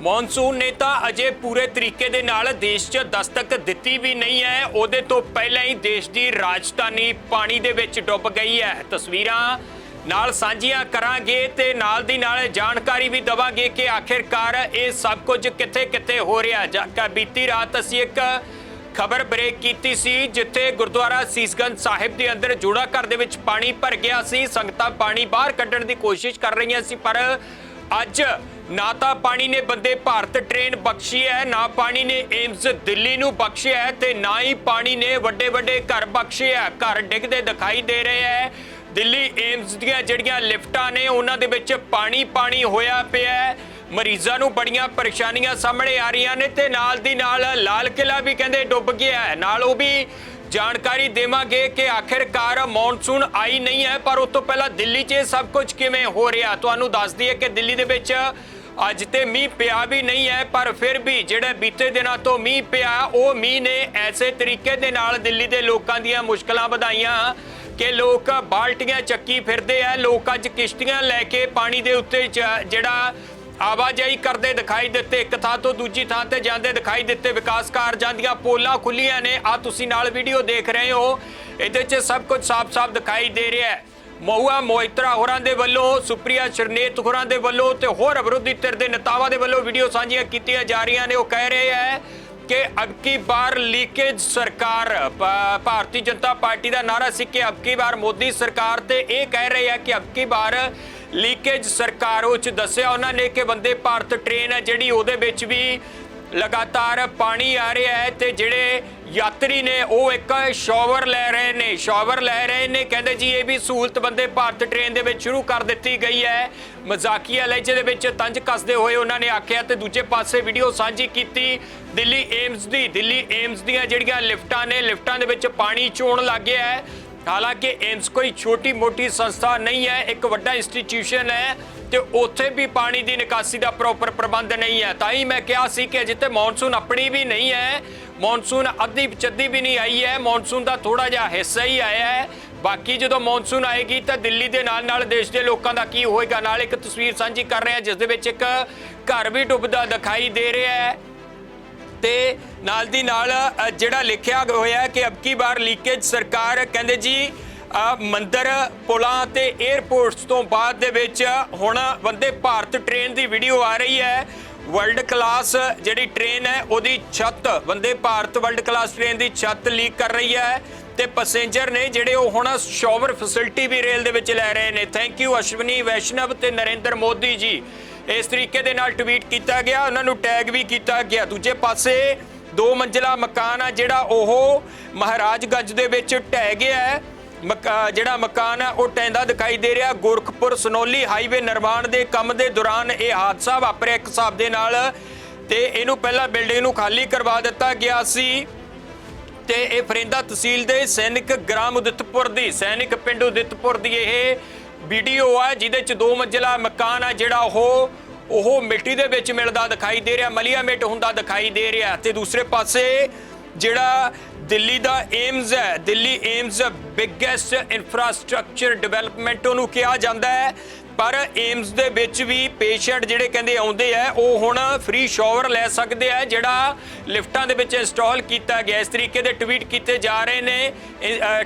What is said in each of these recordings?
Monsoon ਨੇ ਤਾਂ ਅਜੇ ਪੂਰੇ ਤਰੀਕੇ ਦੇ ਨਾਲ ਦੇਸ਼ 'ਚ ਦਸਤਕ ਦਿੱਤੀ ਵੀ ਨਹੀਂ ਹੈ। ਉਹਦੇ ਤੋਂ ਪਹਿਲਾਂ ਹੀ ਦੇਸ਼ ਦੀ ਰਾਜਧਾਨੀ ਪਾਣੀ ਦੇ ਵਿੱਚ ਡੁੱਬ ਗਈ ਹੈ। ਤਸਵੀਰਾਂ ਨਾਲ ਸਾਂਝੀਆਂ ਕਰਾਂਗੇ ਤੇ ਨਾਲ ਦੀ ਨਾਲ ਜਾਣਕਾਰੀ ਵੀ ਦਵਾਂਗੇ ਕਿ ਆਖਿਰਕਾਰ ਇਹ ਸਭ ਕੁਝ ਕਿੱਥੇ-ਕਿੱਥੇ ਹੋ ਰਿਹਾ। ਜਾਂ ਬੀਤੀ ਰਾਤ ਅਸੀਂ ਇੱਕ ਖਬਰ ਬ੍ਰੇਕ ਕੀਤੀ ਸੀ, ਜਿੱਥੇ ਗੁਰਦੁਆਰਾ ਸੀਸਗੰਜ ਸਾਹਿਬ ਦੇ ਅੰਦਰ ਜੋੜਾ ਘਰ ਦੇ ਵਿੱਚ ਪਾਣੀ ਭਰ ਗਿਆ ਸੀ। ਸੰਗਤਾਂ ਪਾਣੀ ਬਾਹਰ ਕੱਢਣ ਦੀ ਕੋਸ਼ਿਸ਼ ਕਰ ਰਹੀਆਂ ਸੀ, ਪਰ ਅੱਜ ਨਾ ਤਾਂ ਪਾਣੀ ਨੇ ਬੰਦੇ ਭਾਰਤ ਟ੍ਰੇਨ ਬਖਸ਼ੀ ਹੈ, ਨਾ ਪਾਣੀ ਨੇ ਏਮਸ ਦਿੱਲੀ ਨੂੰ ਬਖਸ਼ਿਆ ਹੈ ਤੇ ਨਾ ਹੀ ਪਾਣੀ ਨੇ ਵੱਡੇ ਵੱਡੇ ਘਰ ਬਖਸ਼ੇ ਹੈ। ਘਰ ਡਿੱਗਦੇ ਦਿਖਾਈ ਦੇ ਰਹੇ ਹੈ। ਦਿੱਲੀ ਏਮਸ ਦੀਆਂ ਜਿਹੜੀਆਂ ਲਿਫਟਾਂ ਨੇ, ਉਹਨਾਂ ਦੇ ਵਿੱਚ ਪਾਣੀ ਪਾਣੀ ਹੋਇਆ ਪਿਆ ਹੈ। ਮਰੀਜ਼ਾਂ ਨੂੰ ਬੜੀਆਂ ਪਰੇਸ਼ਾਨੀਆਂ ਸਾਹਮਣੇ ਆ ਰਹੀਆਂ ਨੇ ਤੇ ਨਾਲ ਦੀ ਨਾਲ ਲਾਲ ਕਿਲਾ ਵੀ ਕਹਿੰਦੇ ਡੁੱਬ ਗਿਆ ਹੈ। ਨਾਲ ਉਹ ਵੀ ਜਾਣਕਾਰੀ ਦੇਵਾਂਗੇ ਕਿ ਆਖਿਰਕਾਰ ਮੌਨਸੂਨ ਆਈ ਨਹੀਂ ਹੈ, ਪਰ ਉਸ ਤੋਂ ਪਹਿਲਾਂ ਦਿੱਲੀ 'ਚ ਇਹ ਸਭ ਕੁਝ ਕਿਵੇਂ ਹੋ ਰਿਹਾ? ਤੁਹਾਨੂੰ ਦੱਸ ਦਈਏ ਕਿ ਦਿੱਲੀ ਦੇ ਵਿੱਚ ਅੱਜ ਤੇ ਮੀਂਹ ਪਿਆ ਵੀ ਨਹੀਂ ਹੈ, ਪਰ ਫਿਰ ਵੀ ਜਿਹੜੇ ਬੀਤੇ ਦਿਨਾਂ ਤੋਂ ਮੀਂਹ ਪਿਆ, ਉਹ ਮੀਂਹ ਨੇ ਐਸੇ ਤਰੀਕੇ ਦੇ ਨਾਲ ਦਿੱਲੀ ਦੇ ਲੋਕਾਂ ਦੀਆਂ ਮੁਸ਼ਕਲਾਂ ਵਧਾਈਆਂ ਕਿ ਲੋਕ ਬਾਲਟੀਆਂ ਚੱਕੀ ਫਿਰਦੇ ਆ। ਲੋਕ ਅੱਜ ਕਿਸ਼ਤੀਆਂ ਲੈ ਕੇ ਪਾਣੀ ਦੇ ਉੱਤੇ ਜਿਹੜਾ ਆਵਾਜਾਈ ਕਰਦੇ ਦਿਖਾਈ ਦਿੱਤੇ, ਇੱਕ ਥਾਂ ਤੋਂ ਦੂਜੀ ਥਾਂ ਤੇ ਜਾਂਦੇ ਦਿਖਾਈ ਦਿੱਤੇ। ਵਿਕਾਸ ਕਾਰਜਾਂ ਦੀਆਂ ਪੋਲਾਂ ਖੁੱਲੀਆਂ ਨੇ। ਆ ਤੁਸੀਂ ਨਾਲ ਵੀਡੀਓ ਦੇਖ ਰਹੇ ਹੋ। ਇਹਦੇ 'ਚ ਸਭ ਕੁਝ ਸਾਫ਼-ਸਾਫ਼ ਦਿਖਾਈ ਦੇ ਰਿਹਾ ਹੈ। ਮਹੁਆ ਮੋਇਤਰਾ ਹੋਰਾਂ ਦੇ ਵੱਲੋਂ, ਸੁਪਰੀਆ ਸ਼ਰਨੇਤ ਹੋਰਾਂ ਦੇ ਵੱਲੋਂ ਤੇ ਹੋਰ ਵਿਰੋਧੀ ਧਿਰ ਦੇ ਨੇਤਾਵਾਂ ਦੇ ਵੱਲੋਂ ਵੀਡੀਓ ਸਾਂਝੀਆਂ ਕੀਤੀਆਂ ਜਾ ਰਹੀਆਂ ਨੇ। ਉਹ ਕਹਿ ਰਹੇ ਹੈ ਕਿ ਅਬ ਕੀ ਬਾਰ ਲੀਕੇਜ ਸਰਕਾਰ ਭਾਰਤੀ ਜਨਤਾ ਪਾਰਟੀ ਦਾ ਨਾਰਾ ਸੀ ਕਿ ਅਬ ਕੀ ਬਾਰ ਮੋਦੀ ਸਰਕਾਰ ਤੇ ਇਹ ਕਹਿ ਰਹੇ ਹੈ ਕਿ ਅਬ ਕੀ ਬਾਰ ਲੀਕੇਜ ਸਰਕਾਰ, ਉਹ ਚ ਦੱਸਿਆ ਉਹਨਾਂ ਨੇ ਕਿ ਵੰਦੇ ਭਾਰਤ ਟ੍ਰੇਨ ਹੈ ਜਿਹੜੀ ਉਹਦੇ ਵਿੱਚ ਵੀ ਲਗਾਤਾਰ ਪਾਣੀ ਆ ਰਿਹਾ ਹੈ ਤੇ ਜਿਹੜੇ ਯਾਤਰੀ ਨੇ, ਉਹ ਇੱਕ ਸ਼ਾਵਰ ਲੈ ਰਹੇ ਨੇ, ਸ਼ਾਵਰ ਲੈ ਰਹੇ ਨੇ, ਕਹਿੰਦੇ ਜੀ ਇਹ ਵੀ ਸਹੂਲਤ ਬੰਦੇ ਭਾਰਤ ਟ੍ਰੇਨ ਦੇ ਵਿੱਚ ਸ਼ੁਰੂ ਕਰ ਦਿੱਤੀ ਗਈ ਹੈ। ਮਜ਼ਾਕੀਆ ਲਹਿਜੇ ਦੇ ਵਿੱਚ ਤੰਜ ਕੱਸਦੇ ਹੋਏ ਉਹਨਾਂ ਨੇ ਆਖਿਆ ਤੇ ਦੂਜੇ ਪਾਸੇ ਵੀਡੀਓ ਸਾਂਝੀ ਕੀਤੀ ਦਿੱਲੀ ਏਮਸ ਦੀ। ਦਿੱਲੀ ਏਮਸ ਦੀਆਂ ਜਿਹੜੀਆਂ ਲਿਫਟਾਂ ਨੇ, ਲਿਫਟਾਂ ਦੇ ਵਿੱਚ ਪਾਣੀ ਚੋਣ ਲੱਗ ਗਿਆ ਹੈ। ਹਾਲਾਂਕਿ ਏਮਸ ਕੋਈ ਛੋਟੀ ਮੋਟੀ ਸੰਸਥਾ ਨਹੀਂ ਹੈ, ਇੱਕ ਵੱਡਾ ਇੰਸਟੀਟਿਊਸ਼ਨ ਹੈ ਤੇ ਉੱਥੇ ਵੀ ਪਾਣੀ ਦੀ ਨਿਕਾਸੀ ਦਾ ਪ੍ਰੋਪਰ ਪ੍ਰਬੰਧ ਨਹੀਂ ਹੈ। ਤਾਂ ਹੀ ਮੈਂ ਕਿਹਾ ਸੀ ਕਿ ਜਿੱਥੇ ਮੌਨਸੂਨ ਆਪਣੀ ਵੀ ਨਹੀਂ ਹੈ। ਮੌਨਸੂਨ ਅੱਧੀ ਚੱਦੀ ਵੀ ਨਹੀਂ ਆਈ ਹੈ। ਮੌਨਸੂਨ ਦਾ ਥੋੜਾ ਜਿਹਾ ਹਿੱਸਾ ਹੀ ਆਇਆ ਹੈ। ਬਾਕੀ ਜਦੋਂ ਮੌਨਸੂਨ ਆਏਗੀ ਤਾਂ ਦਿੱਲੀ ਦੇ ਨਾਲ ਨਾਲ ਦੇਸ਼ ਦੇ ਲੋਕਾਂ ਦਾ ਕੀ ਹੋਏਗਾ? ਨਾਲ ਇੱਕ ਤਸਵੀਰ ਸਾਂਝੀ ਕਰ ਰਹੇ ਹਾਂ ਜਿਸ ਦੇ ਵਿੱਚ ਇੱਕ ਘਰ ਵੀ ਡੁੱਬਦਾ ਦਿਖਾਈ ਦੇ ਰਿਹਾ ਹੈ। ਤੇ ਨਾਲ ਦੀ ਨਾਲ ਜਿਹੜਾ ਲਿਖਿਆ ਹੋਇਆ ਕਿ ਅਬਕੀ ਬਾਰ ਲੀਕੇਜ ਸਰਕਾਰ ਕਹਿੰਦੇ ਜੀ ਮੰਦਰ, ਪੁਲਾਂ ਤੇ 에ਅਰਪੋਰਟਸ ਤੋਂ ਬਾਅਦ ਦੇ ਵਿੱਚ ਹੁਣ ਵੰਦੇ ਭਾਰਤ ਟ੍ਰੇਨ ਦੀ ਵੀਡੀਓ ਆ ਰਹੀ ਹੈ। ਵਰਲਡ ਕਲਾਸ ਜਿਹੜੀ ਟ੍ਰੇਨ ਹੈ, ਉਹਦੀ ਛੱਤ, Vande Bharat world class train ਦੀ ਛੱਤ ਲੀਕ ਕਰ ਰਹੀ ਹੈ ਤੇ ਪੈਸੇਂਜਰ ਨੇ ਜਿਹੜੇ ਉਹ ਹੁਣ ਸ਼ੋਵਰ ਫੈਸਿਲਿਟੀ ਵੀ ਰੇਲ ਦੇ ਵਿੱਚ ਲੈ ਰਹੇ ਨੇ। ਥੈਂਕ ਯੂ ਅਸ਼ਵਨੀ ਵੈਸ਼ਨਵ ਤੇ ਨਰਿੰਦਰ ਮੋਦੀ ਜੀ। ਇਸ ਤਰੀਕੇ ਦੇ ਨਾਲ ਟਵੀਟ ਕੀਤਾ ਗਿਆ, ਉਹਨਾਂ ਨੂੰ ਟੈਗ ਵੀ ਕੀਤਾ ਗਿਆ। ਦੂਜੇ ਪਾਸੇ ਦੋ ਮੰਜ਼ਲਾ ਮਕਾਨ ਆ ਜਿਹੜਾ ਉਹ ਮਹਾਰਾਜਗੰਜ ਦੇ ਵਿੱਚ ਢਹਿ ਗਿਆ ਹੈ। ਮਕਾ- ਜਿਹੜਾ ਮਕਾਨ ਹੈ, ਉਹ ਟੈਂਦਾ ਦਿਖਾਈ ਦੇ ਰਿਹਾ। ਗੋਰਖਪੁਰ ਸਨੋਲੀ ਹਾਈਵੇ ਨਿਰਮਾਣ ਦੇ ਕੰਮ ਦੇ ਦੌਰਾਨ ਇਹ ਹਾਦਸਾ ਵਾਪਰਿਆ ਇੱਕ ਹਿਸਾਬ ਦੇ ਨਾਲ ਤੇ ਇਹਨੂੰ ਪਹਿਲਾਂ ਬਿਲਡਿੰਗ ਨੂੰ ਖਾਲੀ ਕਰਵਾ ਦਿੱਤਾ ਗਿਆ ਸੀ ਤੇ ਇਹ ਫਰਿੰਦਾ ਤਹਿਸੀਲ ਦੇ ਸੈਨਿਕ ਗ੍ਰਾਮ ਉਦਿਤਪੁਰ ਦੀ, ਸੈਨਿਕ ਪਿੰਡ ਉਦਿਤਪੁਰ ਦੀ ਇਹ ਵੀਡੀਓ ਆ, ਜਿਹਦੇ ਚ ਦੋ ਮੰਜ਼ਲਾ ਮਕਾਨ ਆ, ਜਿਹੜਾ ਉਹ ਉਹ ਮਿੱਟੀ ਦੇ ਵਿੱਚ ਮਿਲਦਾ ਦਿਖਾਈ ਦੇ ਰਿਹਾ, ਮਲੀਆ ਮਿੱਟ ਹੁੰਦਾ ਦਿਖਾਈ ਦੇ ਰਿਹਾ ਤੇ ਦੂਸਰੇ ਪਾਸੇ ਜਿਹੜਾ ਦਿੱਲੀ ਦਾ ਏਮਜ਼ ਹੈ, Delhi AIIMS biggest infrastructure development ਉਹਨੂੰ ਕਿਹਾ ਜਾਂਦਾ ਹੈ। ਪਰ ਏਮਜ਼ ਦੇ ਵਿੱਚ ਵੀ ਪੇਸ਼ੈਂਟ ਜਿਹੜੇ ਕਹਿੰਦੇ ਆਉਂਦੇ ਆ ਉਹ ਹੁਣ ਫ੍ਰੀ ਸ਼ਾਵਰ ਲੈ ਸਕਦੇ ਆ ਜਿਹੜਾ ਲਿਫਟਾਂ ਦੇ ਵਿੱਚ ਇੰਸਟਾਲ ਕੀਤਾ ਗਿਆ। ਇਸ ਤਰੀਕੇ ਦੇ ਟਵੀਟ ਕੀਤੇ ਜਾ ਰਹੇ ਨੇ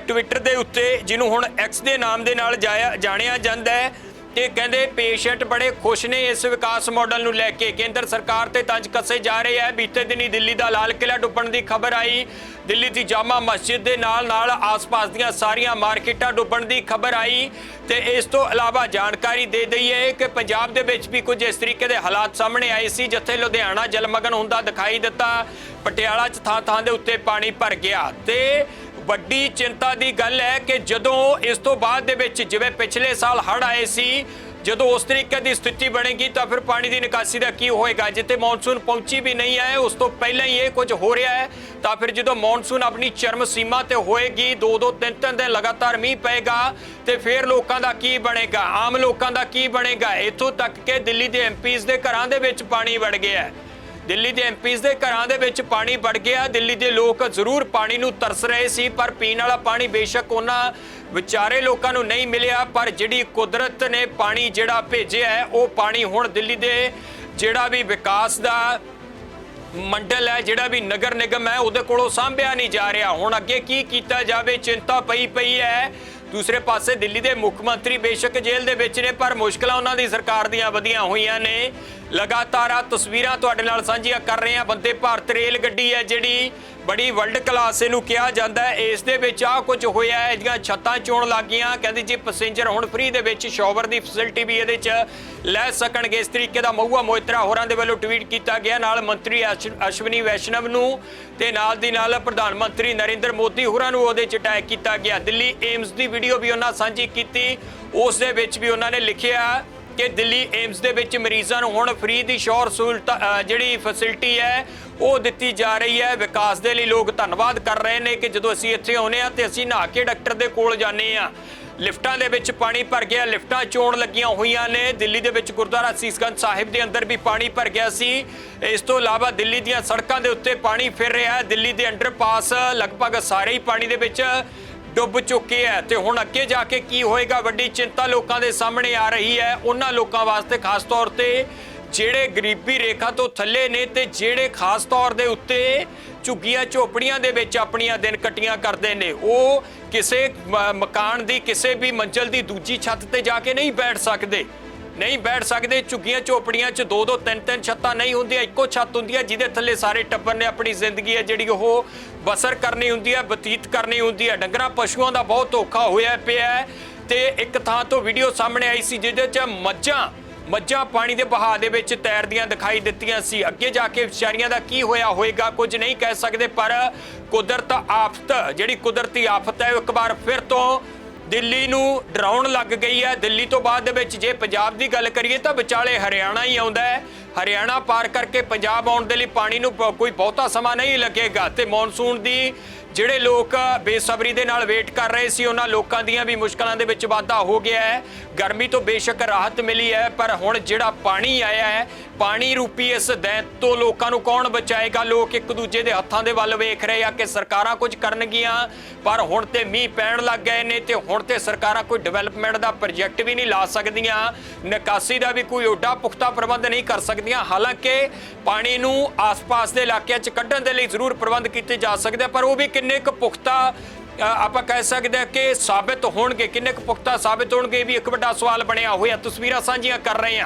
ਟਵਿੱਟਰ ਦੇ ਉੱਤੇ, ਜਿਹਨੂੰ ਹੁਣ ਐਕਸ ਦੇ ਨਾਮ ਦੇ ਨਾਲ ਜਾਇਆ- ਜਾਣਿਆ ਜਾਂਦਾ ਹੈ। ਤੇ ਕਹਿੰਦੇ ਪੇਸ਼ੈਂਟ ਬੜੇ ਖੁਸ਼ ਨੇ ਇਸ ਵਿਕਾਸ ਮਾਡਲ ਨੂੰ ਲੈ ਕੇ। ਕੇਂਦਰ ਸਰਕਾਰ ਤੇ ਤੰਜ ਕੱਸੇ ਜਾ ਰਹੇ ਹੈ ਬੀਤੇ ਦਿਨੀ ਦਿੱਲੀ ਦਾ ਲਾਲ ਕਿਲਾ ਡੁੱਬਣ ਦੀ ਖਬਰ ਆਈ। ਦਿੱਲੀ ਦੀ ਜਾਮਾ ਮਸਜਿਦ ਦੇ ਨਾਲ ਨਾਲ ਆਸ-ਪਾਸ ਦੀਆਂ ਸਾਰੀਆਂ ਮਾਰਕੀਟਾਂ ਡੁੱਬਣ ਦੀ ਖਬਰ ਆਈ ਤੇ ਇਸ ਤੋਂ ਇਲਾਵਾ ਜਾਣਕਾਰੀ ਦੇ ਦਈਏ ਕਿ ਪੰਜਾਬ ਦੇ ਵਿੱਚ ਵੀ ਕੁਝ ਇਸ ਤਰੀਕੇ ਦੇ ਹਾਲਾਤ ਸਾਹਮਣੇ ਆਏ ਸੀ, ਜਿੱਥੇ ਲੁਧਿਆਣਾ ਜਲਮਗਨ ਹੁੰਦਾ ਦਿਖਾਈ ਦਿੱਤਾ। ਪਟਿਆਲਾ 'ਚ ਥਾਂ-ਥਾਂ ਦੇ ਉੱਤੇ ਪਾਣੀ ਭਰ ਗਿਆ ਤੇ ਵੱਡੀ ਚਿੰਤਾ ਦੀ ਗੱਲ ਹੈ ਕਿ ਜਦੋਂ ਇਸ ਤੋਂ ਬਾਅਦ ਦੇ ਵਿੱਚ ਜਿਵੇਂ ਪਿਛਲੇ ਸਾਲ ਹੜ੍ਹ ਆਏ ਸੀ, ਜਦੋਂ ਉਸ ਤਰੀਕੇ ਦੀ ਸਥਿਤੀ ਬਣੇਗੀ ਤਾਂ ਫਿਰ ਪਾਣੀ ਦੀ ਨਿਕਾਸੀ ਦਾ ਕੀ ਹੋਏਗਾ? ਜਿੱਥੇ ਮੌਨਸੂਨ ਪਹੁੰਚੀ ਵੀ ਨਹੀਂ ਹੈ, ਉਸ ਤੋਂ ਪਹਿਲਾਂ ਹੀ ਇਹ ਕੁਝ ਹੋ ਰਿਹਾ ਹੈ। ਤਾਂ ਫਿਰ ਜਦੋਂ ਮੌਨਸੂਨ ਆਪਣੀ ਚਰਮ ਸੀਮਾ ਤੇ ਹੋਏਗੀ ਦੋ ਦੋ ਤਿੰਨ ਤਿੰਨ ਦਿਨ ਲਗਾਤਾਰ ਮੀਂਹ ਪਏਗਾ ਤੇ ਫਿਰ ਲੋਕਾਂ ਦਾ ਕੀ ਬਣੇਗਾ? ਆਮ ਲੋਕਾਂ ਦਾ ਕੀ ਬਣੇਗਾ? ਇੱਥੋਂ ਤੱਕ ਕਿ ਦਿੱਲੀ ਦੇ ਐਮਪੀਜ਼ ਦੇ ਘਰਾਂ ਦੇ ਵਿੱਚ ਪਾਣੀ ਵੜ ਗਿਆ ਹੈ। ਦਿੱਲੀ ਦੇ ਐਮਪੀਜ਼ ਦੇ ਘਰਾਂ ਦੇ ਵਿੱਚ ਪਾਣੀ ਵੜ ਗਿਆ। ਦਿੱਲੀ ਦੇ ਲੋਕ ਜ਼ਰੂਰ ਪਾਣੀ ਨੂੰ ਤਰਸ ਰਹੇ ਸੀ, ਪਰ ਪੀਣ ਵਾਲਾ ਪਾਣੀ ਬੇਸ਼ੱਕ ਉਹਨਾਂ ਵਿਚਾਰੇ ਲੋਕਾਂ ਨੂੰ ਨਹੀਂ ਮਿਲਿਆ। ਪਰ ਜਿਹੜੀ ਕੁਦਰਤ ਨੇ ਪਾਣੀ ਜਿਹੜਾ ਭੇਜਿਆ ਹੈ, ਉਹ ਪਾਣੀ ਹੁਣ ਦਿੱਲੀ ਦੇ ਜਿਹੜਾ ਵੀ ਵਿਕਾਸ ਦਾ ਮੰਡਲ ਹੈ, ਜਿਹੜਾ ਵੀ ਨਗਰ ਨਿਗਮ ਹੈ, ਉਹਦੇ ਕੋਲੋਂ ਸਾਂਭਿਆ ਨਹੀਂ ਜਾ ਰਿਹਾ। ਹੁਣ ਅੱਗੇ ਕੀ ਕੀਤਾ ਜਾਵੇ, ਚਿੰਤਾ ਪਈ ਪਈ ਹੈ। ਦੂਸਰੇ ਪਾਸੇ ਦਿੱਲੀ ਦੇ ਮੁੱਖ ਮੰਤਰੀ ਬੇਸ਼ੱਕ ਜੇਲ੍ਹ ਦੇ ਵਿੱਚ ਨੇ, ਪਰ ਮੁਸ਼ਕਲਾਂ ਉਹਨਾਂ ਦੀ ਸਰਕਾਰ ਦੀਆਂ ਵਧੀਆਂ ਹੋਈਆਂ ਨੇ। ਲਗਾਤਾਰ ਆ ਤਸਵੀਰਾਂ ਤੁਹਾਡੇ ਨਾਲ ਸਾਂਝੀਆਂ ਕਰ ਰਹੇ ਹਾਂ। ਬੰਦੇ ਭਾਰਤ ਰੇਲ ਗੱਡੀ ਹੈ ਜਿਹੜੀ ਬੜੀ ਵਰਲਡ ਕਲਾਸ ਇਹਨੂੰ ਕਿਹਾ ਜਾਂਦਾ ਹੈ। ਇਸ ਦੇ ਵਿੱਚ ਆ ਕੁਝ ਹੋਇਆ ਹੈ, ਇਹਦੀਆਂ ਛੱਤਾਂ ਚੋਣ ਲੱਗੀਆਂ ਕਹਿੰਦੇ ਜੀ ਪੈਸੇਂਜਰ ਹੁਣ ਫ੍ਰੀ ਦੇ ਵਿੱਚ ਸ਼ਾਵਰ ਦੀ ਫੈਸਿਲਿਟੀ ਵੀ ਇਹਦੇ 'ਚ ਲੈ ਸਕਣਗੇ। ਇਸ ਤਰੀਕੇ ਦਾ ਮਹੂਆ ਮੋਇਤਰਾ ਹੋਰਾਂ ਦੇ ਵੱਲੋਂ ਟਵੀਟ ਕੀਤਾ ਗਿਆ। ਨਾਲ ਮੰਤਰੀ ਅਸ਼- ਅਸ਼ਵਨੀ ਵੈਸ਼ਨਵ ਨੂੰ ਤੇ ਨਾਲ ਦੀ ਨਾਲ ਪ੍ਰਧਾਨ ਮੰਤਰੀ ਨਰਿੰਦਰ ਮੋਦੀ ਹੋਰਾਂ ਨੂੰ ਉਹਦੇ 'ਚ ਟੈਗ ਕੀਤਾ ਗਿਆ। ਦਿੱਲੀ ਏਮਸ ਦੀ ਵੀਡੀਓ ਵੀ ਉਹਨਾਂ ਸਾਂਝੀ ਕੀਤੀ। ਉਸ ਦੇ ਵਿੱਚ ਵੀ ਉਹਨਾਂ ਨੇ ਲਿਖਿਆ ਕਿ ਦਿੱਲੀ ਏਮਸ ਦੇ ਵਿੱਚ ਮਰੀਜ਼ਾਂ ਨੂੰ ਹੁਣ ਫ੍ਰੀ ਦੀ ਸ਼ੋਰ ਸਹੂਲਤ ਜਿਹੜੀ ਫੈਸਿਲਿਟੀ ਹੈ, ਉਹ ਦਿੱਤੀ ਜਾ ਰਹੀ ਹੈ। ਵਿਕਾਸ ਦੇ ਲਈ ਲੋਕ ਧੰਨਵਾਦ ਕਰ ਰਹੇ ਨੇ ਕਿ ਜਦੋਂ ਅਸੀਂ ਇੱਥੇ ਆਉਨੇ ਆ ਤੇ ਅਸੀਂ ਨਹਾ ਕੇ ਡਾਕਟਰ ਦੇ ਕੋਲ ਜਾਂਦੇ ਆ ਲਿਫਟਾਂ ਦੇ ਵਿੱਚ ਪਾਣੀ ਭਰ ਗਿਆ, ਲਿਫਟਾਂ ਚੋਣ ਲੱਗੀਆਂ ਹੋਈਆਂ ਨੇ। ਦਿੱਲੀ ਦੇ ਵਿੱਚ ਗੁਰਦੁਆਰਾ ਸੀਸਗੰਜ ਸਾਹਿਬ ਦੇ ਅੰਦਰ ਵੀ ਪਾਣੀ ਭਰ ਗਿਆ ਸੀ। ਇਸ ਤੋਂ ਇਲਾਵਾ ਦਿੱਲੀ ਦੀਆਂ ਸੜਕਾਂ ਦੇ ਉੱਤੇ ਪਾਣੀ ਫਿਰ ਰਿਹਾ ਹੈ। ਦਿੱਲੀ ਦੇ ਅੰਡਰਪਾਸ ਲਗਭਗ ਸਾਰੇ ਹੀ ਪਾਣੀ ਦੇ ਵਿੱਚ ਡੁੱਬ ਚੁੱਕੇ ਹੈ ਤੇ ਹੁਣ ਅੱਗੇ ਜਾ ਕੇ ਕੀ ਹੋਏਗਾ? ਵੱਡੀ ਚਿੰਤਾ ਲੋਕਾਂ ਦੇ ਸਾਹਮਣੇ ਆ ਰਹੀ ਹੈ। ਉਹਨਾਂ ਲੋਕਾਂ ਵਾਸਤੇ ਖਾਸ ਤੌਰ ਤੇ ਜਿਹੜੇ ਗਰੀਬੀ ਰੇਖਾ ਤੋਂ ਥੱਲੇ ਨੇ ਤੇ ਜਿਹੜੇ ਖਾਸ ਤੌਰ ਦੇ ਉੱਤੇ ਝੁੱਗੀਆਂ ਝੋਪੜੀਆਂ ਦੇ ਵਿੱਚ ਆਪਣੀਆਂ ਦਿਨ ਕਟੀਆਂ ਕਰਦੇ ਨੇ। ਉਹ ਕਿਸੇ ਮ- ਮਕਾਨ ਦੀ, ਕਿਸੇ ਵੀ ਮੰਜ਼ਲ ਦੀ ਦੂਜੀ ਛੱਤ ਤੇ ਜਾ ਕੇ ਨਹੀਂ ਬੈਠ ਸਕਦੇ। ਨਹੀਂ ਬੈਠ ਸਕਦੇ, ਝੁੱਗੀਆਂ ਝੋਪੜੀਆਂ 'ਚ ਦੋ ਦੋ, ਤਿੰਨ ਤਿੰਨ ਛੱਤਾਂ ਨਹੀਂ ਹੁੰਦੀਆਂ, ਇੱਕੋ ਛੱਤ ਹੁੰਦੀ ਹੈ ਜਿਹਦੇ ਥੱਲੇ ਸਾਰੇ ਟੱਬਰ ਨੇ ਆਪਣੀ ਜ਼ਿੰਦਗੀ ਹੈ ਜਿਹੜੀ ਉਹ ਬਸਰ ਕਰਨੀ ਹੁੰਦੀ ਹੈ, ਬਤੀਤ ਕਰਨੀ ਹੁੰਦੀ ਹੈ। ਡੰਗਰਾਂ ਪਸ਼ੂਆਂ ਦਾ ਬਹੁਤ ਧੋਖਾ ਹੋਇਆ ਪਿਆ ਹੈ ਤੇ ਇੱਕ ਥਾਂ ਤੋਂ ਵੀਡੀਓ ਸਾਹਮਣੇ ਆਈ ਸੀ ਜਿਹਦੇ 'ਚ ਮੱਝਾਂ ਮੱਝਾਂ ਪਾਣੀ ਦੇ ਬਹਾਅ ਦੇ ਵਿੱਚ ਤੈਰਦੀਆਂ ਦਿਖਾਈ ਦਿੱਤੀਆਂ ਸੀ। ਅੱਗੇ ਜਾ ਕੇ ਵਿਚਾਰੀਆਂ ਦਾ ਕੀ ਹੋਇਆ ਹੋਏਗਾ, ਕੁਝ ਨਹੀਂ ਕਹਿ ਸਕਦੇ, ਪਰ ਕੁਦਰਤ ਆਫਤ, ਜਿਹੜੀ ਕੁਦਰਤੀ ਆਫਤ ਹੈ, ਉਹ ਇੱਕ ਵਾਰ ਫਿਰ ਤੋਂ ਦਿੱਲੀ ਨੂੰ ਡਰਾਉਣ ਲੱਗ ਗਈ ਹੈ। ਦਿੱਲੀ ਤੋਂ ਬਾਅਦ ਦੇ ਵਿੱਚ ਜੇ ਪੰਜਾਬ ਦੀ ਗੱਲ ਕਰੀਏ ਤਾਂ ਵਿਚਾਲੇ ਹਰਿਆਣਾ ਹੀ ਆਉਂਦਾ ਹੈ। ਹਰਿਆਣਾ ਪਾਰ ਕਰਕੇ ਪੰਜਾਬ ਆਉਣ ਦੇ ਲਈ ਪਾਣੀ ਨੂੰ ਬ- ਕੋਈ ਬਹੁਤਾ ਸਮਾਂ ਨਹੀਂ ਲੱਗੇਗਾ ਤੇ ਮੌਨਸੂਨ ਦੀ ਜਿਹੜੇ ਲੋਕ ਬੇਸਬਰੀ ਦੇ ਨਾਲ ਵੇਟ ਕਰ ਰਹੇ ਸੀ, ਉਹਨਾਂ ਲੋਕਾਂ ਦੀਆਂ ਵੀ ਮੁਸ਼ਕਲਾਂ ਦੇ ਵਿੱਚ ਵਾਧਾ ਹੋ ਗਿਆ ਹੈ। ਗਰਮੀ ਤੋਂ ਬੇਸ਼ੱਕ ਰਾਹਤ ਮਿਲੀ ਹੈ, ਪਰ ਹੁਣ ਜਿਹੜਾ ਪਾਣੀ ਆਇਆ ਹੈ, ਪਾਣੀ ਰੂਪੀ ਇਸ ਦੈਂਤ ਤੋਂ ਲੋਕਾਂ ਨੂੰ ਕੌਣ ਬਚਾਏਗਾ? ਲੋਕ ਇੱਕ ਦੂਜੇ ਦੇ ਹੱਥਾਂ ਦੇ ਵੱਲ ਵੇਖ ਰਹੇ ਆ ਕਿ ਸਰਕਾਰਾਂ ਕੁਝ ਕਰਨਗੀਆਂ, ਪਰ ਹੁਣ ਤੇ ਮੀਂਹ ਪੈਣ ਲੱਗ ਗਏ ਨੇ ਤੇ ਹੁਣ ਤੇ ਸਰਕਾਰਾਂ ਕੋਈ ਡਿਵੈਲਪਮੈਂਟ ਦਾ ਪ੍ਰੋਜੈਕਟ ਵੀ ਨਹੀਂ ਲਾ ਸਕਦੀਆਂ। ਨਿਕਾਸੀ ਦਾ ਵੀ ਕੋਈ ਓਡਾ ਪੁਖਤਾ ਪ੍ਰਬੰਧ ਨਹੀਂ ਕਰ ਸਕਦੀ ਸਕਦੀਆਂ ਹਾਲਾਂਕਿ ਪਾਣੀ ਨੂੰ ਆਸ-ਪਾਸ ਦੇ ਇਲਾਕਿਆਂ 'ਚ ਕੱਢਣ ਦੇ ਲਈ ਜ਼ਰੂਰ ਪ੍ਰਬੰਧ ਕੀਤੇ ਜਾ ਸਕਦੇ ਆ, ਪਰ ਉਹ ਵੀ ਕਿੰਨੇ ਕੁ ਪੁਖਤਾ ਆਪਾਂ ਕਹਿ ਸਕਦੇ ਹਾਂ ਕਿ ਸਾਬਿਤ ਹੋਣਗੇ। ਕਿੰਨੇ ਕੁ ਪੁਖਤਾ ਸਾਬਿਤ ਹੋਣਗੇ ਇਹ ਵੀ ਇੱਕ ਵੱਡਾ ਸਵਾਲ ਬਣਿਆ ਹੋਇਆ। ਤਸਵੀਰਾਂ ਸਾਂਝੀਆਂ ਕਰ ਰਹੇ ਹਾਂ।